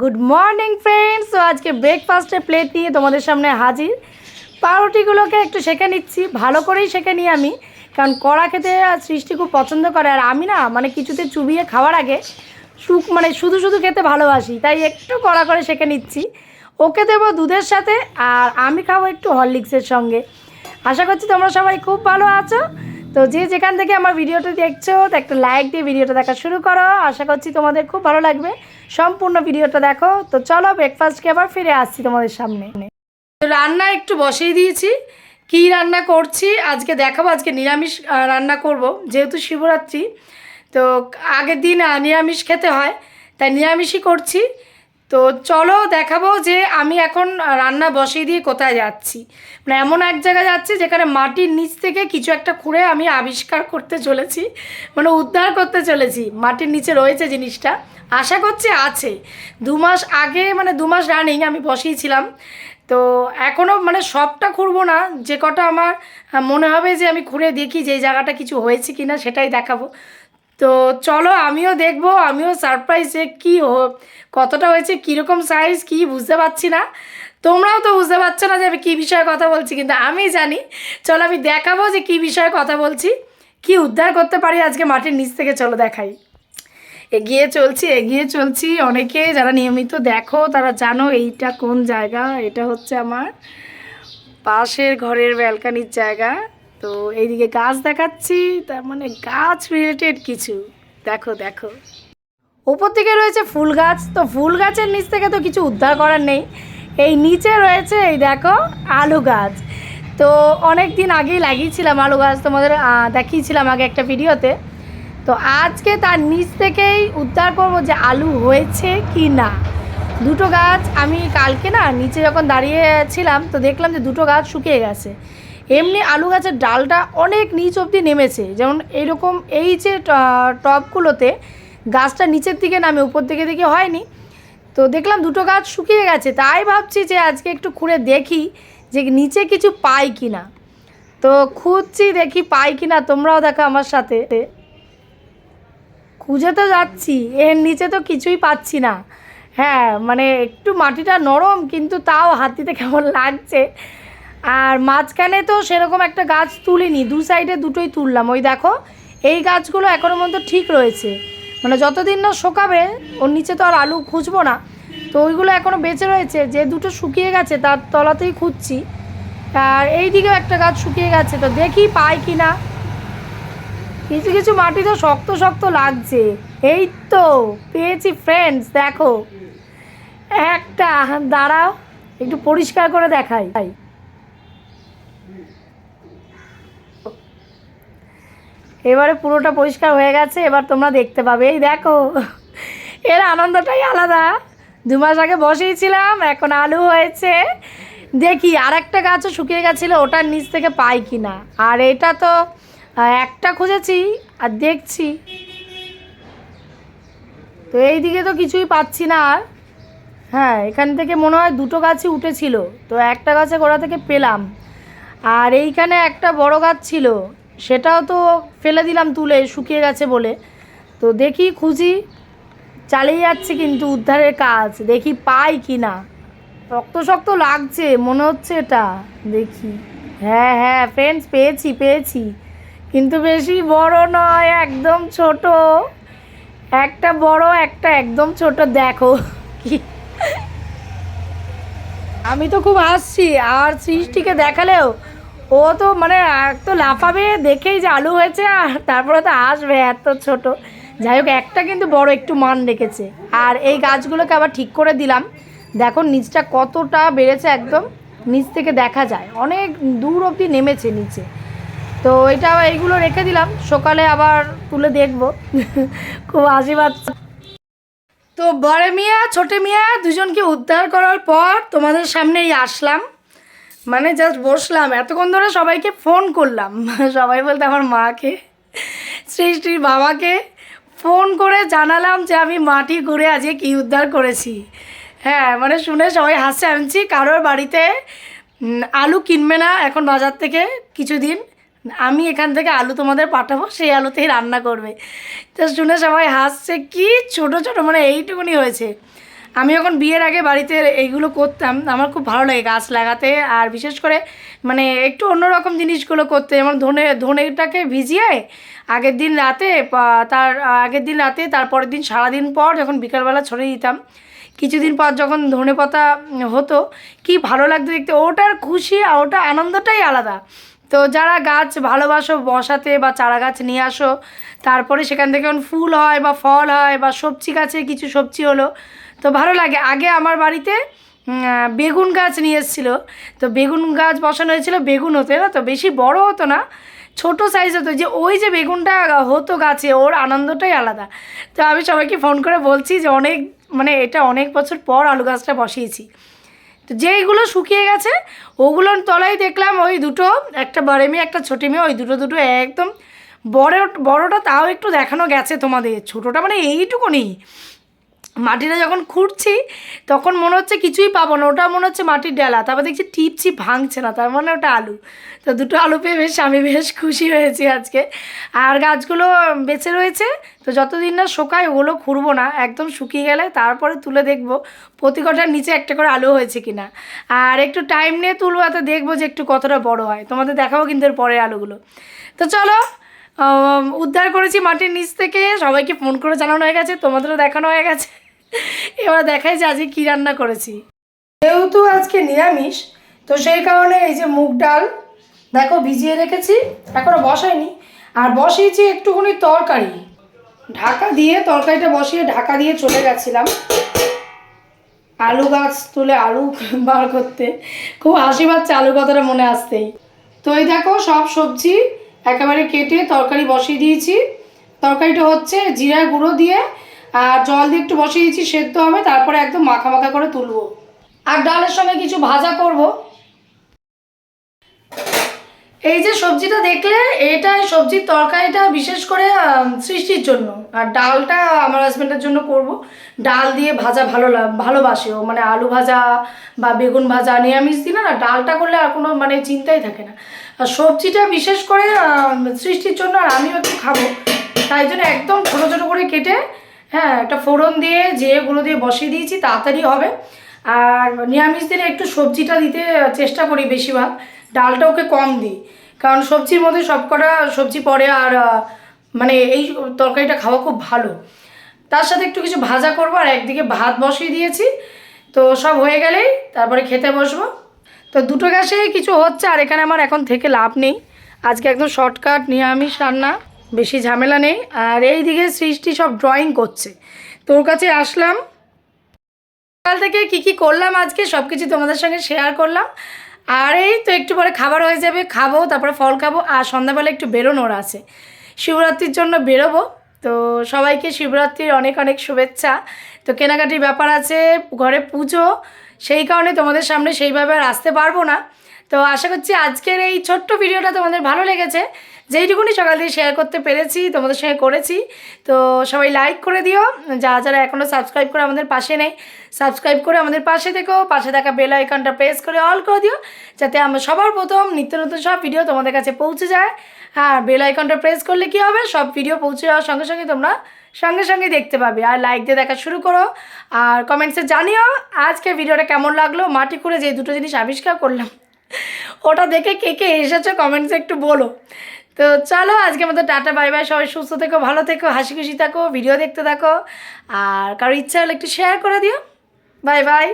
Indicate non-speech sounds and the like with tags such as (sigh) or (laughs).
Good morning friends তো আজকে ব্রেকফাস্টের প্লেট নিয়ে তোমাদের সামনে হাজির। পাউরুটিগুলোকে একটু সেঁকে নিচ্ছি। ভালো করেই সেঁকে নিই আমি। কারণ কড়া খেতে সৃষ্টি খুব পছন্দ করে। আর আমি না মানে কিছুতে চুবিয়ে খাওয়ার আগে সুখ মানে শুধু শুধু খেতে ভালোবাসি। তাই একটু কড়া করে সেঁকে নিচ্ছি। ওকে দেবো দুধের সাথে। আর আমি খাব একটু হরলিক্সের সঙ্গে। আশা করছি তোমরা সবাই খুব ভালো আছো। তো যে যেখান থেকে আমার ভিডিওটা দেখছ, তো একটা লাইক দিয়ে ভিডিওটা দেখা শুরু করো। আশা করছি তোমাদের খুব ভালো লাগবে। সম্পূর্ণ ভিডিওটা দেখো। তো চলো ব্রেকফাস্টকে আবার ফিরে আসছি তোমাদের সামনে। তো রান্না একটু বসিয়ে দিয়েছি। কী রান্না করছি? আজকে দেখাবো। আজকে নিরামিষ রান্না করব, যেহেতু শিবরাত্রি। তো আগের দিন নিরামিষ খেতে হয়। তাই নিরামিষই করছি। তো চলো দেখাবো যে আমি এখন রান্না বসিয়ে দিয়ে কোথায় যাচ্ছি। মানে এমন এক জায়গায় যাচ্ছি যেখানে মাটির নিচ থেকে কিছু একটা খুঁড়ে আমি আবিষ্কার করতে চলেছি মানে উদ্ধার করতে চলেছি, মাটির নিচে রয়েছে জিনিসটা। আশা করছি আছে। দু মাস আগে মানে দু মাস রানিং আমি বসিয়েছিলাম। তো এখনও মানে সবটা খুঁড়বো না, যে কটা আমার মনে হবে যে আমি খুঁড়ে দেখি যে জায়গাটা কিছু হয়েছে কি না সেটাই দেখাবো। তো চলো আমিও দেখব, আমিও সারপ্রাইজ কী কতটা হয়েছে, কীরকম সাইজ কী বুঝতে পারছি না। তোমরাও তো বুঝতে পারছ না যে আমি কী বিষয়ে কথা বলছি, কিন্তু আমি জানি। চলো আমি দেখাবো যে কী বিষয়ে কথা বলছি, কি উদ্ধার করতে পারি আজকে মাটির নিচ থেকে, চলো দেখাই। এগিয়ে চলছি এগিয়ে চলছি। অনেকে যারা নিয়মিত দেখো, তারা জানো এইটা কোন জায়গা, এটা হচ্ছে আমার পাশের ঘরের ব্যালকানির জায়গা। তো এইদিকে গাছ দেখাচ্ছি, তার মানে গাছ রিলেটেড কিছু। দেখো দেখো। ওপর থেকে রয়েছে ফুল গাছ, তো ফুল গাছের নিচ থেকে তো কিছু উদ্ধার করার নেই। এই নিচে রয়েছে, এই দেখো, আলু গাছ। তো অনেক দিন আগেই লাগিয়েছিলাম আলু গাছ, তোমাদের দেখিয়েছিলাম আগে একটা ভিডিওতে। তো আজকে তার নিচ থেকেই উদ্ধার করব যে আলু হয়েছে কি না। দুটো গাছ আমি কালকে না নিচে যখন দাঁড়িয়ে ছিলাম তো দেখলাম যে দুটো গাছ শুকিয়ে গেছে। এমনি আলু গাছের ডালটা অনেক নিচ অবধি নেমেছে। যেমন এইরকম এই যে ট- টবগুলোতে গাছটা নিচের দিকে নামে, উপর দিকে দিকে হয়নি। তো দেখলাম দুটো গাছ শুকিয়ে গেছে। তাই ভাবছি যে আজকে একটু খুঁড়ে দেখি যে নিচে কিছু পাই কি না তো খুঁজছি দেখি পাই কি না তোমরাও দেখো আমার সাথে। খুঁজে তো যাচ্ছি, এর নিচে তো কিছুই পাচ্ছি না। হ্যাঁ মানে একটু মাটিটা নরম, কিন্তু তাও হাতিতে কেমন লাগছে। আর মাঝখানে তো সেরকম একটা গাছ তুলিনি, দু সাইডে দুটোই তুললাম। ওই দেখো, এই গাছগুলো এখনও পর্যন্ত ঠিক রয়েছে। মানে যতদিন না শোকাবে, ওর নিচে তো আর আলু খুঁজবো না। তো ওইগুলো এখনও বেঁচে রয়েছে, যে দুটো শুকিয়ে গেছে তার তলাতেই খুঁজছি। আর এই দিকেও একটা গাছ শুকিয়ে গেছে, তো দেখি পাই কি না কিছু কিছু মাটি তো শক্ত শক্ত লাগছে। এই তো, পেয়েছি ফ্রেন্ডস দেখো। একটা, দাঁড়াও, একটু পরিষ্কার করে দেখাই। এবারে পুরোটা পরিষ্কার হয়ে গেছে, এবার তোমরা দেখতে পাবে। এই দেখো, এর আনন্দটাই আলাদা। দু মাস আগে বসিয়েছিলাম, এখন আলু হয়েছে। দেখি আর একটা গাছও শুকিয়ে গেছিল, ওটার নিচ থেকে পাই কি না আর এটা তো একটা খুঁজেছি আর দেখছি। তো এই দিকে তো কিছুই পাচ্ছি না আর। হ্যাঁ এখান থেকে মনে হয় দুটো গাছই উঠেছিল। তো একটা গাছে গোড়া থেকে পেলাম। আর এইখানে একটা বড় গাছ ছিল। সেটাও তো ফেলে দিলাম তুলে, শুকিয়ে গেছে বলে। তো দেখি খুঁজি, চালিয়ে যাচ্ছে কিন্তু উদ্ধারের কাজ। দেখি পাই কি না রক্ত শক্ত লাগছে, মনে হচ্ছে এটা। দেখি। হ্যাঁ হ্যাঁ ফ্রেন্ডস পেয়েছি পেয়েছি। কিন্তু বেশি বড় নয়, একদম ছোট। একটা বড়, একটা একদম ছোট, দেখো কি। আমি তো খুব হাসছি, আর সৃষ্টিকে দেখালেও ও তো মানে এক তো লাফাবে দেখেই যে আলু হয়েছে আর তারপরে তো আসবে এত ছোট। যাই হোক, একটা কিন্তু বড় একটু মান রেখেছে। আর এই গাছগুলোকে আবার ঠিক করে দিলাম। দেখো, নিচটা কতটা বেড়েছে একদম। নিচ থেকে দেখা যায়। অনেক দূর অবধি নেমেছে নিচে। তো এটা এইগুলো রেখে দিলাম। সকালে আবার তুলে দেখব। খুব পাচ্ছে তো বড় মিয়া, ছোটে মিয়া দুজনকে উদ্ধার করার পর তোমাদের সামনেই আসলাম। মানে জাস্ট বসলাম। এতক্ষণ ধরে সবাইকে ফোন করলাম। (laughs) সবাই বলতে আমার মাকে, সৃষ্টির বাবাকে ফোন করে জানালাম যে আমি মাটি ঘুরে আজকে কী উদ্ধার করেছি। হ্যাঁ মানে শুনে সবাই হাসছে। আনছি কারোর বাড়িতে আলু কিনবে না এখন বাজার থেকে কিছুদিন? আমি এখান থেকে আলু তোমাদের পাঠাবো, সেই আলুতেই রান্না করবে। তো শুনে সবাই হাসছে। কি ছোট ছোট মানে এইটুকুনি হয়েছে। আমি যখন বিয়ের আগে বাড়িতে এইগুলো করতাম, আমার খুব ভালো লাগে গাছ লাগাতে আর বিশেষ করে মানে একটু অন্যরকম জিনিসগুলো করতে। যেমন ধনে, ধনেটাকে ভিজিয়ে আগের দিন রাতে তার, আগের দিন রাতে, তারপরের দিন সারাদিন পর যখন বিকালবেলা ছড়িয়ে দিতাম, কিছুদিন পর যখন ধনে পাতা হতো, কি ভালো লাগতো দেখতে। ওটার খুশি আর ওটা আনন্দটাই আলাদা। তো যারা গাছ ভালোবাসো, বসাতে বা চারা গাছ নিয়ে আসো, তারপরে সেখান থেকে যখন ফুল হয় বা ফল হয় বা সবজি গাছে কিছু সবজি হলো, তো ভালো লাগে। আগে আমার বাড়িতে বেগুন গাছ নিয়ে এসেছিল। তো বেগুন গাছ বসানো হয়েছিল, বেগুন হতো না তো? বেশি বড় হতো না, ছোট সাইজ হতো। যে ওই যে বেগুনটা হতো গাছে, ওর আনন্দটাই আলাদা। তো আমি সবাইকে ফোন করে বলছি যে অনেক মানে এটা অনেক বছর পর আলু গাছটা বসিয়েছি। তো যেইগুলো শুকিয়ে গেছে, ওগুলোর তলায় দেখলাম ওই দুটো, একটা বড় মেয়ে, একটা ছোটো মেয়ে, ওই দুটো দুটো একদম বড়, বড়টা তাও একটু দেখানো গেছে তোমাদের। ছোটোটা মানে এইটুকুনি। মাটিটা যখন খুঁড়ছি, তখন মনে হচ্ছে কিছুই পাবো না। ওটা মনে হচ্ছে মাটির ডেলা। তারপর দেখছি টিপছি ভাঙছে না। তার মানে ওটা আলু। তো দুটো আলু পেয়ে বেশ, আমি বেশ খুশি হয়েছি আজকে। আর গাছগুলো বেঁচে রয়েছে। তো যতদিন না শোকায়, ওগুলো খুঁড়বো না। একদম শুকিয়ে গেলে তারপরে তুলে দেখব প্রতি কটার নিচে একটা করে আলু হয়েছে কিনা। আর একটু টাইম নিয়ে তুলবো এত দেখব যে একটু কতটা বড় হয়। তোমাদের দেখাবো কিন্তু এর পরের আলুগুলো। তো চলো উদ্ধার করেছি মাটির নিচ থেকে। সবাইকে ফোন করে জানানো হয়ে গেছে, তোমাদেরও দেখানো হয়ে গেছে। এবার দেখাই যে আজকে কী রান্না করেছি। যেহেতু আজকে নিরামিষ, তো সেই কারণে এই যে মুগ ডাল, দেখো ভিজিয়ে রেখেছি এখনও বসাইনি আর বসিয়েছি একটুখানি তরকারি। ঢাকা দিয়ে, তরকারিটা বসিয়ে ঢাকা দিয়ে চলে গেছিলাম। আলু গাছ তুলে আলু (laughs) বার করতে। খুব হাসি পাচ্ছে আলু কথাটা মনে আসতেই। তো এই দেখো সব সবজি একেবারে কেটে তরকারি বসিয়ে দিয়েছি। তরকারিটা হচ্ছে জিরা গুঁড়ো দিয়ে আর জল দিয়ে একটু বসিয়ে দিয়েছি সেদ্ধ হবে, তারপরে একদম মাখা মাখা করে তুলবো। আর ডালের সঙ্গে কিছু ভাজা করব। এই যে সবজিটা দেখলে, এটা সবজির তরকারিটা বিশেষ করে সৃষ্টির জন্য। আর ডালটা আমার হাজব্যান্ডের জন্য করব। ডাল দিয়ে ভাজা ভালো ভালোবাসে ও। মানে আলু ভাজা বা বেগুন ভাজা, নিরামিষ দিন না ডালটা করলে আর কোনো মানে চিন্তাই থাকে না। আর সবজিটা বিশেষ করে সৃষ্টির জন্য, আর আমিও একটু খাব। তাই জন্য একদম ছোটো ছোটো করে কেটে হ্যাঁ একটা ফোড়ন দিয়ে জিরে গুঁড়ো দিয়ে বসিয়ে দিয়েছি, তাড়াতাড়ি হবে। আর নিরামিষ দিনে একটু সবজিটা দিতে চেষ্টা করি বেশিরভাগ। ডালটা ওকে কম দিই। কারণ সবজির মধ্যে সব কটা সবজি পড়ে আর মানে এই তরকারিটা খাওয়া খুব ভালো। তার সাথে একটু কিছু ভাজা করব আর একদিকে ভাত বসিয়ে দিয়েছি। তো সব হয়ে গেলেই তারপরে খেতে বসবো। তো দুটো গ্যাসেই কিছু হচ্ছে আর এখানে আমার এখন থেকে লাভ নেই। আজকে একদম শর্টকাট নিরামিষ রান্না। বেশি ঝামেলা নেই। আর এই দিকে সৃষ্টি সব ড্রয়িং করছে। তোর কাছে আসলাম। সকাল থেকে কি কি করলাম আজকে সব কিছু তোমাদের সঙ্গে শেয়ার করলাম। আর এই তো একটু পরে খাবার হয়ে যাবে। খাব, তারপরে ফল খাব। আর সন্ধ্যাবেলা একটু বেরোনোর আছে। শিবরাত্রির জন্য বেরোবো। তো সবাইকে শিবরাত্রির অনেক অনেক শুভেচ্ছা। তো কেনাকাটির ব্যাপার আছে, ঘরে পুজো। সেই কারণে তোমাদের সামনে সেইভাবে আর আসতে পারব না। তো আশা করছি আজকের এই ছোট্ট ভিডিওটা তোমাদের ভালো লেগেছে। যেইটুকুনি সকাল থেকে শেয়ার করতে পেরেছি, তোমাদের সঙ্গে করেছি। তো সবাই লাইক করে দিও, যারা যারা এখনও সাবস্ক্রাইব করে আমাদের পাশে নেই সাবস্ক্রাইব করে আমাদের পাশে থেকো, পাশে থাকা বেল আইকনটা প্রেস করে অল করে দিও, যাতে আমরা সবার প্রথম নিত্য নতুন সব ভিডিও তোমাদের কাছে পৌঁছে যায়। আর বেল আইকনটা প্রেস করলে কি হবে? সব ভিডিও পৌঁছে যাওয়ার সঙ্গে সঙ্গে তোমরা সঙ্গে সঙ্গে দেখতে পাবে। আর লাইক দিয়ে দেখা শুরু করো। আর কমেন্টসে জানিও আজকে ভিডিওটা কেমন লাগল? মাটি করে যে দুটো জিনিস আবিষ্কার করলাম, ওটা দেখে কে কে এসেছ? কমেন্টসে একটু বলো। তো চলো আজকে মতো টাটা বাই বাই সবাই সুস্থ থেকো, ভালো থেকো, হাসি খুশি থাকো ভিডিও দেখতে থাকো। আর কারও ইচ্ছা হলে একটু শেয়ার করে দিও। Bye bye